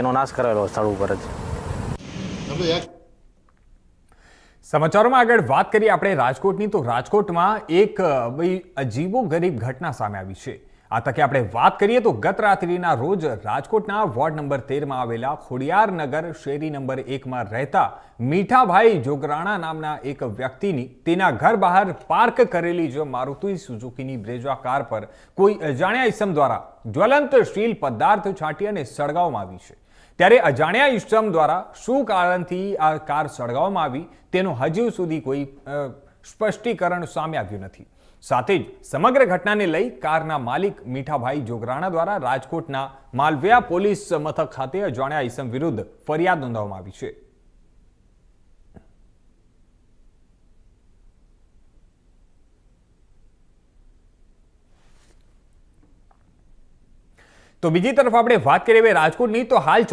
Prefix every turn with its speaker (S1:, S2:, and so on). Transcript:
S1: એનો નાશ કરેલો સ્થળ ઉપર જ.
S2: સમાચારોમાં આગળ વાત કરીએ આપણે રાજકોટની તો રાજકોટમાં એક ભાઈ અજીબો ગરીબ ઘટના સામે આવી છે. આ તકે આપણે વાત કરીએ તો ગત રાત્રિના રોજ રાજકોટના વોર્ડ નંબર તેરમાં આવેલા ખોડિયારનગર શેરી નંબર એકમાં રહેતા મીઠાભાઈ જોગરાણા નામના એક વ્યક્તિની તેના ઘર બહાર પાર્ક કરેલી જો મારુતિ સુઝુકીની બ્રેજવા કાર પર કોઈ અજાણ્યા ઇસમ દ્વારા જ્વલંતશીલ પદાર્થ છાંટી અને સળગાવવામાં આવી છે. ત્યારે અજાણ્યા ઇસમ દ્વારા શું કારણથી આ કાર સળગાવવામાં આવી તેનું હજુ સુધી કોઈ સ્પષ્ટીકરણ સામે આવ્યું નથી. સાથે જ સમગ્ર ઘટનાને લઈ કારના માલિક મીઠાભાઈ જોગરાણા દ્વારા રાજકોટના માલવ્યા પોલીસ મથક ખાતે અજાણ્યા ઇસમ વિરુદ્ધ ફરિયાદ નોંધવામાં આવી છે. તો બીજી તરફ આપણે વાત કરીએ રાજકોટની, તો હાલ